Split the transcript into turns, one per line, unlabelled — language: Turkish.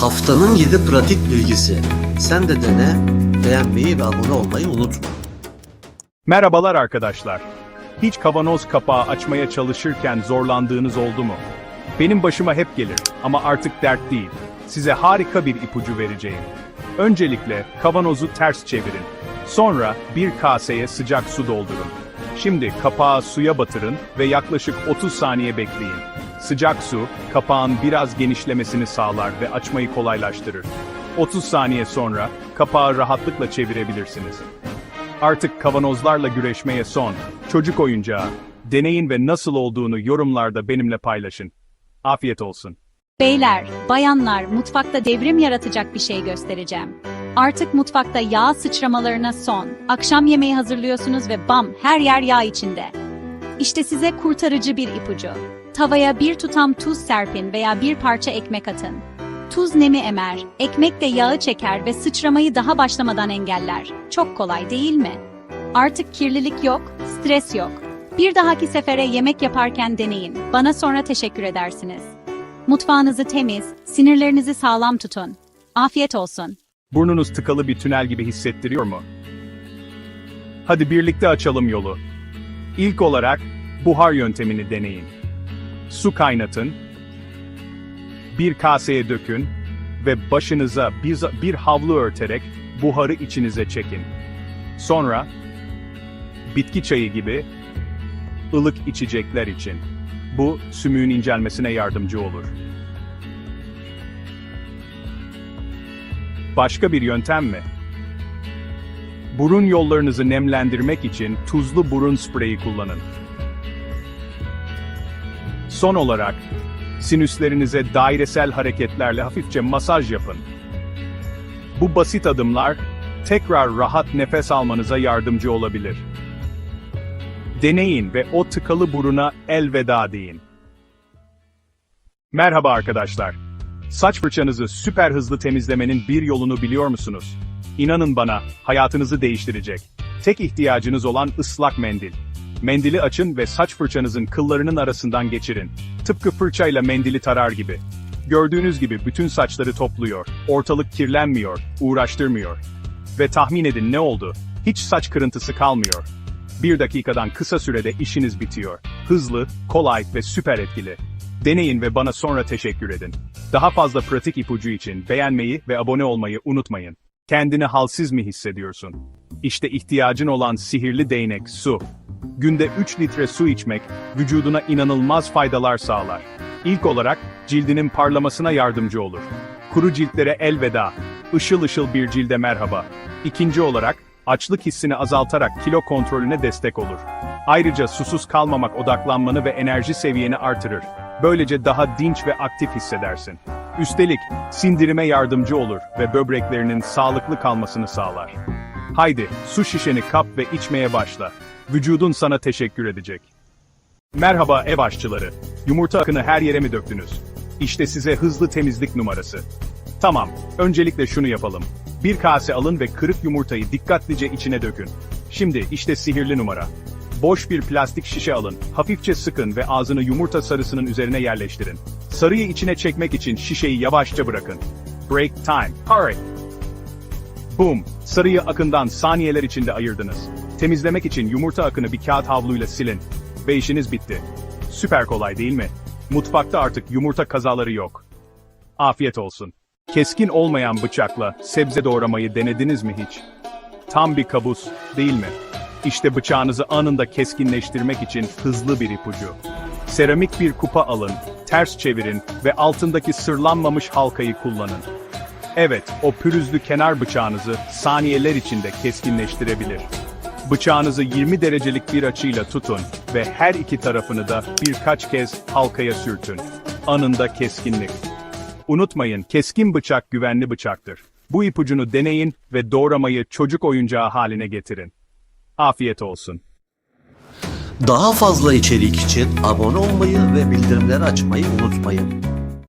Haftanın 7 pratik bilgisi. Sen de dene, beğenmeyi ve abone olmayı unutma.
Merhabalar arkadaşlar. Hiç kavanoz kapağı açmaya çalışırken zorlandığınız oldu mu? Benim başıma hep gelir ama artık dert değil. Size harika bir ipucu vereceğim. Öncelikle kavanozu ters çevirin. Sonra bir kaseye sıcak su doldurun. Şimdi kapağı suya batırın ve yaklaşık 30 saniye bekleyin. Sıcak su, kapağın biraz genişlemesini sağlar ve açmayı kolaylaştırır. 30 saniye sonra kapağı rahatlıkla çevirebilirsiniz. Artık kavanozlarla güreşmeye son. Çocuk oyuncağı. Deneyin ve nasıl olduğunu yorumlarda benimle paylaşın. Afiyet olsun.
Beyler, bayanlar, mutfakta devrim yaratacak bir şey göstereceğim. Artık mutfakta yağ sıçramalarına son. Akşam yemeği hazırlıyorsunuz ve bam, her yer yağ içinde. İşte size kurtarıcı bir ipucu. Tavaya bir tutam tuz serpin veya bir parça ekmek atın. Tuz nemi emer, ekmek de yağı çeker ve sıçramayı daha başlamadan engeller. Çok kolay değil mi? Artık kirlilik yok, stres yok. Bir dahaki sefere yemek yaparken deneyin. Bana sonra teşekkür edersiniz. Mutfağınızı temiz, sinirlerinizi sağlam tutun. Afiyet olsun.
Burnunuz tıkalı bir tünel gibi hissettiriyor mu? Hadi birlikte açalım yolu. İlk olarak buhar yöntemini deneyin. Su kaynatın, bir kaseye dökün ve başınıza bir, bir havlu örterek buharı içinize çekin. Sonra bitki çayı gibi ılık içecekler için. Bu sümüğün incelmesine yardımcı olur. Başka bir yöntem mi? Burun yollarınızı nemlendirmek için tuzlu burun spreyi kullanın. Son olarak, sinüslerinize dairesel hareketlerle hafifçe masaj yapın. Bu basit adımlar, tekrar rahat nefes almanıza yardımcı olabilir. Deneyin ve o tıkalı buruna elveda deyin. Merhaba arkadaşlar. Saç fırçanızı süper hızlı temizlemenin bir yolunu biliyor musunuz? İnanın bana, hayatınızı değiştirecek. Tek ihtiyacınız olan ıslak mendil. Mendili açın ve saç fırçanızın kıllarının arasından geçirin. Tıpkı fırçayla mendili tarar gibi. Gördüğünüz gibi bütün saçları topluyor, ortalık kirlenmiyor, uğraştırmıyor. Ve tahmin edin ne oldu? Hiç saç kırıntısı kalmıyor. Bir dakikadan kısa sürede işiniz bitiyor. Hızlı, kolay ve süper etkili. Deneyin ve bana sonra teşekkür edin. Daha fazla pratik ipucu için beğenmeyi ve abone olmayı unutmayın. Kendini halsiz mi hissediyorsun? İşte ihtiyacın olan sihirli değnek su. Günde 3 litre su içmek vücuduna inanılmaz faydalar sağlar. İlk olarak cildinin parlamasına yardımcı olur. Kuru ciltlere elveda, ışıl ışıl bir cilde merhaba. İkinci olarak açlık hissini azaltarak kilo kontrolüne destek olur. Ayrıca susuz kalmamak odaklanmanı ve enerji seviyeni artırır. Böylece daha dinç ve aktif hissedersin. Üstelik sindirime yardımcı olur ve böbreklerinin sağlıklı kalmasını sağlar. Haydi su şişeni kap ve içmeye başla. Vücudun sana teşekkür edecek. Merhaba ev aşçıları. Yumurta akını her yere mi döktünüz? İşte size hızlı temizlik numarası. Tamam, öncelikle şunu yapalım. Bir kase alın ve kırık yumurtayı dikkatlice içine dökün. Şimdi işte sihirli numara. Boş bir plastik şişe alın, hafifçe sıkın ve ağzını yumurta sarısının üzerine yerleştirin. Sarıyı içine çekmek için şişeyi yavaşça bırakın. Break time. Hurry. Boom! Sarıyı akından saniyeler içinde ayırdınız. Temizlemek için yumurta akını bir kağıt havluyla silin. Ve işiniz bitti. Süper kolay değil mi? Mutfakta artık yumurta kazaları yok. Afiyet olsun. Keskin olmayan bıçakla sebze doğramayı denediniz mi hiç? Tam bir kabus, değil mi? İşte bıçağınızı anında keskinleştirmek için hızlı bir ipucu. Seramik bir kupa alın, ters çevirin ve altındaki sırlanmamış halkayı kullanın. Evet, o pürüzlü kenar bıçağınızı saniyeler içinde keskinleştirebilir. Bıçağınızı 20 derecelik bir açıyla tutun ve her iki tarafını da birkaç kez halkaya sürtün. Anında keskinlik. Unutmayın, keskin bıçak güvenli bıçaktır. Bu ipucunu deneyin ve doğramayı çocuk oyuncağı haline getirin. Afiyet olsun.
Daha fazla içerik için abone olmayı ve bildirimleri açmayı unutmayın.